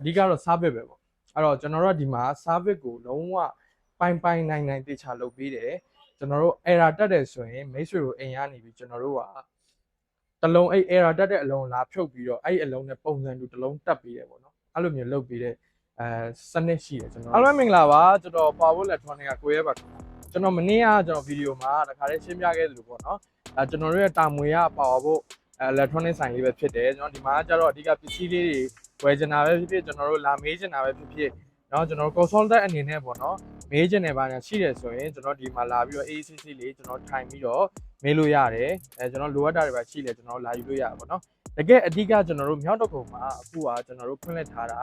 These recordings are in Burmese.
အဓိကတော့ service ပဲပေါ့အဲ့တော့ကျွန်တော်တို့ကဒီမှာ service ကိုလုံးဝပိုင်ပိုင်နိုင်နိုင်တေချာလုပ်ပေးတယ်ကျွန်တော်တို့ error တက်တယ်ဆိုရင်မိတ်ဆွေတို့အိမ်ကနေပြီးကျွန်တော်တို့ကတစ်လုံးအဲ့ error တက်တဲ့အလုံးလာဖြုတ်ပြီးတော့အဲ့အလုံးနဲ့ပုံစံတူတစ်လုံးတက်ပေးတယ်ပေါ့နော်အဲ့လိုမျိုးလုပ်ပေးတဲ့အဲစနစ်ရှိတယ်ကျွန်တော်အားလုံးမင်္ဂလာပါကျွန်တော် Power Electronic ကကိုရဲပါခင်ဗျာကျွန်တော်မနေ့ကကျွန်တော်ဗီဒီယိုမှာတခါလေးရှင်းပြခဲ့သလိုပေါ့နော်အဲကျွန်တော်တို့ရဲ့တာမွေက Power ဖို့ electronic ဆိုင်လေးပဲဖြစ်တယ်ကျွန်တော်ဒီမှာကျတော့အဓိကပစ္စည်းလေးတွေ ဝယ်ချင်တာပဲဖြစ်ဖြစ်ကျွန်တော်တို့လာမေးချင်တာပဲဖြစ်ဖြစ်เนาะကျွန်တော်တို့ consultant အနေနဲ့ပေါ့နော်မေးချင်တယ်ပါညာရှိတယ်ဆိုရင်ကျွန်တော်ဒီမှာလာပြီးတော့ ACC လေးကျွန်တော်ထိုင်ပြီးတော့မေးလို့ရတယ်အဲကျွန်တော်လိုအပ်တာတွေပါရှိလဲကျွန်တော်လာယူလို့ရတယ်ပေါ့နော်တကယ်အဓိကကျွန်တော်တို့မြောက်တော့ကုံမှာအခုကကျွန်တော်တို့ဖွင့်လှစ်ထားတာ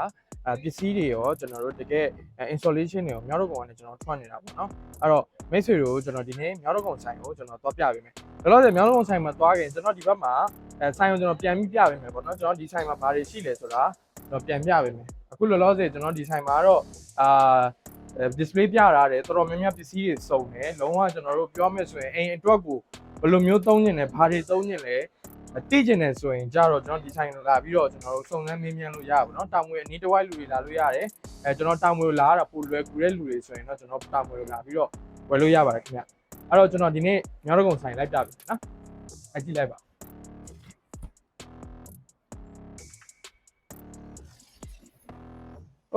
အဲပစ္စည်းတွေရောကျွန်တော်တို့တကယ် installation တွေရောမြောက်တော့ကုံကနေကျွန်တော်ထွက်နေတာပေါ့နော်အဲ့တော့မိတ်ဆွေတို့ကျွန်တော်ဒီနေ့မြောက်တော့ကုံဆိုင်ကိုကျွန်တော်သွားပြပေးမယ်ဒါလို့ဆိုမြောက်တော့ကုံဆိုင်မှာသွားခင်ကျွန်တော်ဒီဘက်မှာ အဲဆိုင်ကိုကျွန်တော်ပြန်ပြီးပြပေးမယ်ပေါ့နော်ကျွန်တော်ဒီဆိုင်မှာဘာတွေရှိလဲဆိုတာကျွန်တော်ပြန်ပြပေးမယ်အခုလောလောဆယ်ကျွန်တော်ဒီဆိုင်မှာတော့အာ display ပြထားတယ်တော်တော်များများပစ္စည်းတွေစုံတယ်လုံးဝကျွန်တော်တို့ပြောမယ်ဆိုရင်အိမ်အတွက်ကိုဘယ်လိုမျိုးသုံးညင်လဲဘာတွေသုံးညင်လဲတိကျင်တယ်ဆိုရင်ကြတော့ကျွန်တော်ဒီဆိုင်လာပြီးတော့ကျွန်တော်တို့စုံစမ်းမေးမြန်းလို့ရပါဘောเนาะတာမွေအနီးတစ်ဝိုက်လူတွေလာလို့ရတယ်အဲကျွန်တော်တာမွေလာရတာပိုလွယ်ကူတဲ့လူတွေဆိုရင်တော့ကျွန်တော်တာမွေလာပြီးတော့ဝယ်လို့ရပါတယ်ခင်ဗျအဲ့တော့ကျွန်တော်ဒီနေ့မြောက်တော့ကုံဆိုင်လိုက်ပြပြီနော်အကြည့်လိုက်ပါ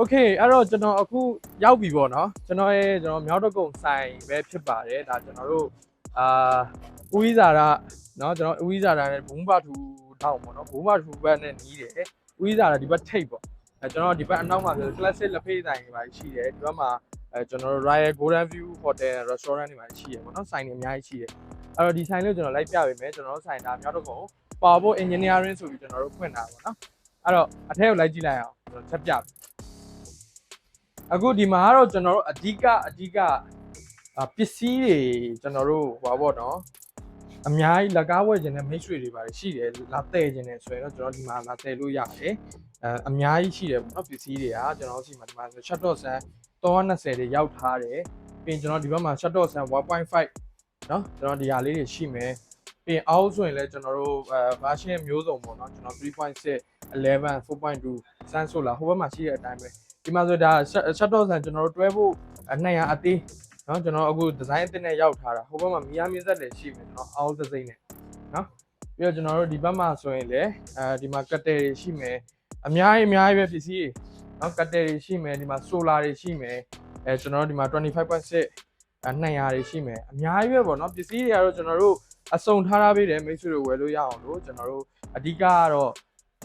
โอเคအဲ့တော့ကျွန်တော်အခုရောက်ပြီပေါ့နော်ကျွန်တော်ရဲ့ကျွန်တော်မြောက်တော့ကုံဆိုင်ပဲဖြစ်ပါတယ်ဒါကျွန်တော်တို့အာဦးကြီးစာရเนาะကျွန်တော်ဦးကြီးစာရနဲ့ဘုံဘထူတောင်းပေါ့နော်ဘုံဘထူဘက်နဲ့နီးတယ်ဦးကြီးစာရဒီဘက်ထိတ်ပေါ့အဲကျွန်တော်ဒီဘက်အနောက်မှာဆို classic လက်ဖေးဆိုင်တွေပါရှိတယ်ဒီဘက်မှာအဲကျွန်တော်တို့ Royal Golden View Hotel Restaurant တွေပါရှိတယ်ပေါ့နော်ဆိုင်တွေအများကြီးရှိတယ်အဲ့တော့ဒီဆိုင်လေးကိုကျွန်တော်လိုက်ပြပေးမယ်ကျွန်တော်တို့ဆိုင်ဒါမြောက်တော့ကုံပါဖို့ engineering ဆိုပြီးကျွန်တော်တို့ဖွင့်တာပေါ့နော်အဲ့တော့အထက်ကိုလိုက်ကြည့်လိုက်အောင်ကျွန်တော်ချက်ပြပေး အခုဒီမှာကတော့ကျွန်တော်တို့အဓိကအဓိကအာပစ္စည်းတွေကျွန်တော်တို့ဟောပေါ့နော်အများကြီးလက်ကားဝယ်ခြင်းနဲ့မိတ်ဆွေတွေပါတယ်ရှိတယ်လာတဲ့ခြင်းနဲ့ဆိုရင်တော့ကျွန်တော်ဒီမှာလာတဲ့လို့ရတယ်အဲအများကြီးရှိတယ်ပေါ့နော်ပစ္စည်းတွေကကျွန်တော်တို့ရှိမှာဒီမှာ shuttle sun 320တွေရောက်ထားတယ်ပြီးရင်ကျွန်တော်ဒီဘက်မှာ shuttle sun 1.5เนาะကျွန်တော်ဒီဟာလေးတွေရှိမယ်ပြီးရင်အောက်ဆိုရင်လည်းကျွန်တော်တို့အဲ version မျိုးစုံပေါ့နော်ကျွန်တော်3.6 11 4.2 sun solar ဟိုဘက်မှာရှိတဲ့အတိုင်းပဲ ဒီမှာဆိုဒါ shuttle ဆန်ကျွန်တော်တို့တွဲဖို့200အသေးเนาะကျွန်တော်အခု design အသစ်နဲ့ရောက်ထားတာဟိုဘက်မှာမီယာမင်းဆက်လည်းရှိမယ်ကျွန်တော်အောက်သစိမ့်နဲ့เนาะပြီးတော့ကျွန်တော်တို့ဒီဘက်မှာဆိုရင်လည်းအဲဒီမှာကတ်တယ်တွေရှိမယ်အများကြီးအများကြီးပဲပစ္စည်းတွေเนาะကတ်တယ်တွေရှိမယ်ဒီမှာ solar တွေရှိမယ်အဲကျွန်တော်တို့ဒီမှာ25.6အဲ200တွေရှိမယ်အများကြီးပဲပေါ့เนาะပစ္စည်းတွေကတော့ကျွန်တော်တို့အစုံထားထားပေးတယ်မိတ်ဆွေတို့ဝယ်လို့ရအောင်လို့ကျွန်တော်တို့အဓိကကတော့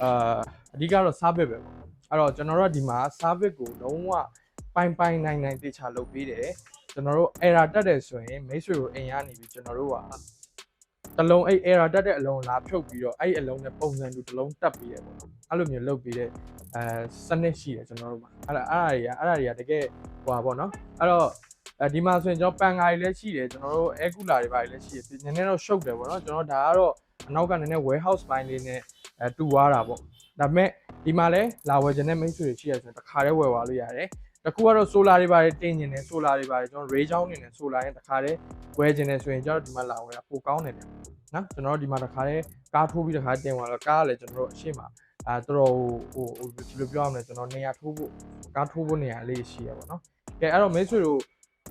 အာအဓိကတော့ service ပဲပေါ့ အဲ့တော့ကျွန်တော်တို့ကဒီမှာ service ကိုလုံးဝပိုင်ပိုင်နိုင်နိုင်တေချာလုပ်ပေးတယ်ကျွန်တော်တို့ error တက်တယ်ဆိုရင်မိတ်ဆွေတို့အိမ်ကနေပြီးကျွန်တော်တို့ကတစ်လုံးအဲ့ error တက်တဲ့အလုံးလာဖြုတ်ပြီးတော့အဲ့အလုံးနဲ့ပုံစံတူတစ်လုံးတက်ပေးတယ်ပေါ့နော်အဲ့လိုမျိုးလုပ်ပေးတဲ့အဲစနစ်ရှိတယ်ကျွန်တော်တို့မှာအဲ့ဒါအဲ့ဒါတွေကအဲ့ဒါတွေကတကယ်ဟိုပါပေါ့နော်အဲ့တော့အဲဒီမှာဆိုရင်ကျွန်တော်ပန်ကားတွေလည်းရှိတယ်ကျွန်တော်တို့ air cooler တွေပါလည်းရှိတယ်နည်းနည်းတော့ရှုပ်တယ်ပေါ့နော်ကျွန်တော်ဒါကတော့အနောက်ကနည်းနည်း warehouse ပိုင်းလေးနဲ့အဲတူသွားတာပေါ့ ဒါပေမဲ့ဒီမှာလည်းလာဝယ်ခြင်းနဲ့မိတ်ဆွေတွေရှိရဆိုရင်တစ်ခါတည်းဝယ်သွားလို့ရတယ်တကူကတော့ solar တွေပါတယ်တင်ခြင်းနဲ့ solar တွေပါတယ်ကျွန်တော် ray ချောင်းနေနဲ့ solar ရင်တစ်ခါတည်းဝယ်ခြင်းနဲ့ဆိုရင်ကျွန်တော်ဒီမှာလာဝယ်တာပိုကောင်းတယ်ဗျနော်ကျွန်တော်တို့ဒီမှာတစ်ခါတည်းကားထိုးပြီးတစ်ခါတင်သွားတော့ကားကလည်းကျွန်တော်တို့အရှိမအဲတော်တော်ဟိုဟိုဒီလိုပြောရမလဲကျွန်တော်နေရာထိုးဖို့ကားထိုးဖို့နေရာလေးရှိရပါတော့ကဲအဲ့တော့မိတ်ဆွေတို့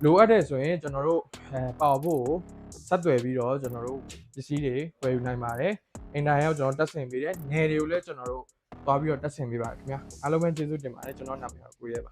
လိုအပ်တဲ့ဆိုရင်ကျွန်တော်တို့အဲပေါဖို့ဆက်သွယ်ပြီးတော့ကျွန်တော်တို့ပစ္စည်းတွေဝယ်ယူနိုင်ပါတယ်အင်တာရောက်ကျွန်တော်တက်ဆင်ပေးတယ်နယ်တွေကိုလည်းကျွန်တော်တို့သွားပြီးတော့တက်ဆင်ပေးပါခင်ဗျာအားလုံးပဲကျေးဇူးတင်ပါတယ်ကျွန်တော်နာမည်ကကိုရဲပါ